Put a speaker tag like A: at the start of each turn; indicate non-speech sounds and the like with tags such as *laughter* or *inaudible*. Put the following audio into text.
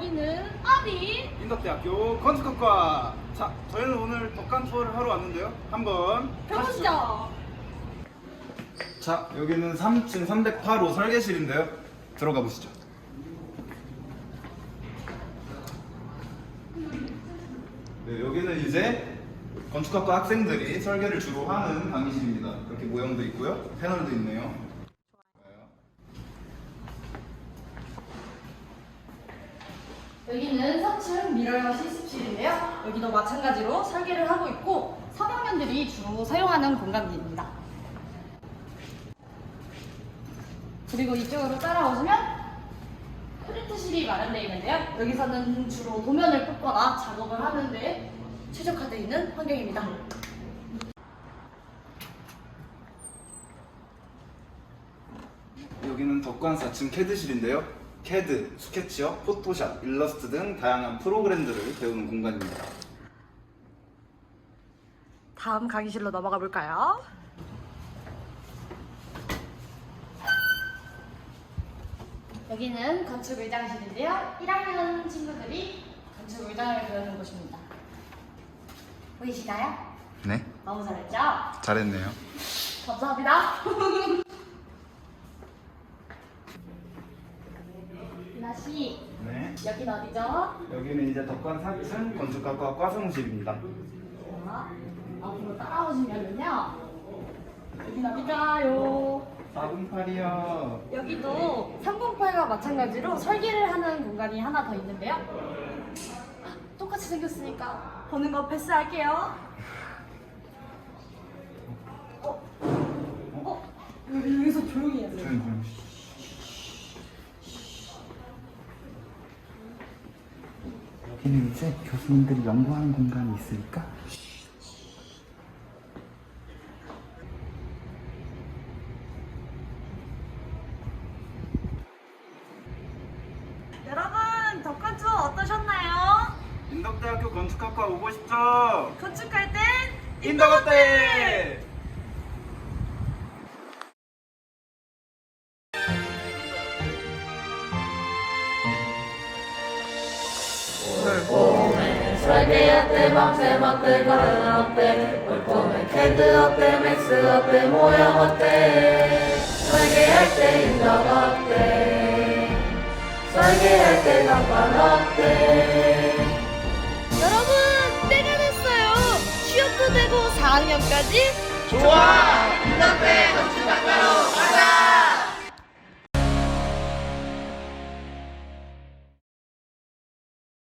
A: 여기는 어디?
B: 인덕대학교 건축학과. 자, 저희는 오늘 덕간 투어를 하러 왔는데요. 한번 가시죠.
A: 가보시죠.
B: 자, 여기는 3층 308호 설계실인데요. 들어가 보시죠. 네, 여기는 이제 건축학과 학생들이 설계를 주로 하는 강의실입니다. 이렇게 모형도 있고요. 패널도 있네요.
A: 여기는 3층 미러여 실습실인데요. 여기도 마찬가지로 설계를 하고 있고 3학년들이 주로 사용하는 공간입니다. 그리고 이쪽으로 따라오시면 프린트실이 마련되어 있는데요. 여기서는 주로 도면을 뽑거나 작업을 하는데 최적화되어 있는 환경입니다.
B: 여기는 덕관 4층 캐드실인데요. 캐드, 스케치업, 포토샵, 일러스트 등 다양한 프로그램들을 배우는 공간입니다.
A: 다음 강의실로 넘어가 볼까요? 여기는 건축 의장실인데요. 1학년 친구들이 건축 의장을 배우는 곳입니다. 보이시나요?
B: 네,
A: 너무 잘했죠?
B: 잘했네요.
A: 감사합니다. *laughs* 씨,
B: 네,
A: 여긴 어디죠?
B: 여기는 이제 덕관 4층 건축학과 과성실입니다.
A: 자, 앞으로 따라오시면은요. 여긴 어디가요?
B: 408이요.
A: 여기도 308과 마찬가지로 설계를 하는 공간이 하나 더 있는데요. 똑같이 생겼으니까 보는 거 패스할게요. 어? 어? 여기, 여기서 조용히 해야 돼요.
B: 여기는 이제 교수님들이 연구하는 공간이 있으니까
A: 여러분, 덕관 투어 어떠셨나요?
B: 인덕대학교 건축학과 오고 싶죠?
A: 건축할 땐
B: 인덕 어때!
C: 설계 어때 밤샘 어때 가른 어때 올봄에 캐드 어때 맥스 어때 모형 어때. 설계할 때 인덕 어때 설계할 때 덕관 어때.
A: 여러분, 때가 됐어요. 취업도 되고 4학년까지
C: 좋아! 인덕대 건축학과로 가자